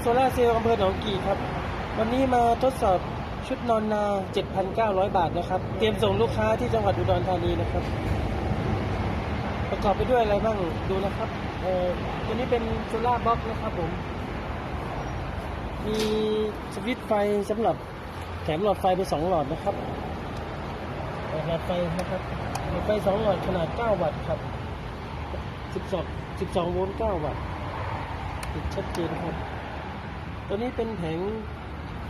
โซล่าเซลล์อำเภอหนองกี่ครับ วันนี้มาทดสอบชุดนอนนา 7,900 บาทนะครับ เตรียมส่งลูกค้าที่จังหวัดอุดรธานีนะครับ ประกอบไปด้วยอะไรบ้างดูนะครับเอ่อตัวนี้เป็นโซล่าบล็อกนะครับผม มีสวิตช์ไฟสำหรับแถมหลอดไฟไปสองหลอดนะครับหลอดไฟนะครับหลอดไฟสองหลอดขนาด 9 วัตต์ครับ 12 12 โวลต์ 9 วัตต์ติดชัดเจนครับ ตัวนี้เป็นแผง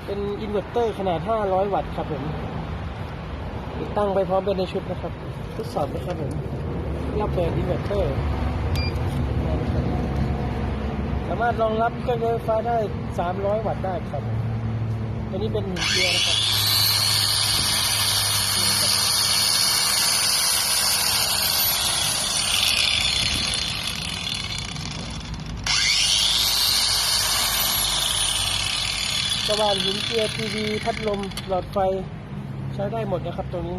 เป็นอินเวอร์เตอร์ขนาด 500 วัตต์ครับผมติดตั้งไปพร้อมเป็นในชุดนะครับทดสอบนะครับผมรับเปิดอินเวอร์เตอร์ สามารถรองรับเครื่องใช้ไฟฟ้าได้ 300 วัตต์ได้ครับ ตัวนี้เป็นเกียร์นะครับ สว่านหินเจียร์ทีวีพัดลมหลอดไฟใช้ได้หมดนะครับตัวนี้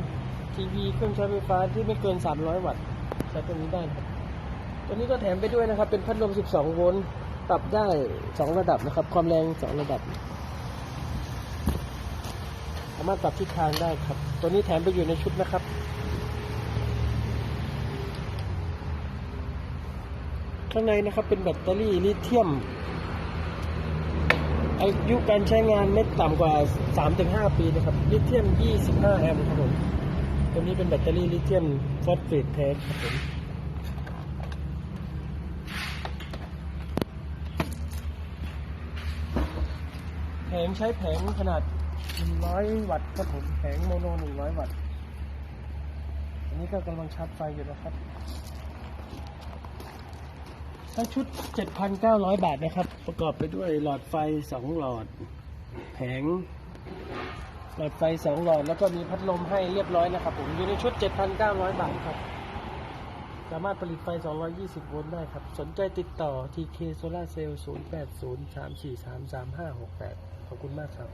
ทีวีเครื่องใช้ไฟฟ้าที่ไม่เกิน 300 วัตต์ใช้ตัวนี้ได้ครับตัวนี้ก็แถมไปด้วยนะครับ เป็นพัดลม 12 โวลต์ปรับได้ 2 ระดับนะครับ ความแรง 2 ระดับ สามารถปรับทิศทางได้ครับ ตัวนี้แถมไปอยู่ในชุดนะครับข้างในนะครับเป็นแบตเตอรี่ลิเธียม อายุการใช้งานไม่ต่ำกว่า 3-5 ปีนะครับ ลิเธียม 25 แอมป์ครับผม ตัวนี้เป็นแบตเตอรี่ลิเธียมฟอสเฟตแท้ครับผมแผงใช้แผงขนาด 100 วัตต์ครับผม แผงโมโน 100 วัตต์ อันนี้ก็กำลังชาร์จไฟอยู่นะครับ ทั้งชุด 7,900 บาทนะครับ ประกอบไปด้วยหลอดไฟ 2 หลอด แผง หลอดไฟ 2 หลอด แล้วก็มีพัดลมให้เรียบร้อยนะครับผมอยู่ในชุด 7,900 บาทครับ สามารถผลิตไฟ 220 โวลต์ได้ครับ สนใจติดต่อ TK Solar Cell 0803433568 ขอบคุณมากครับ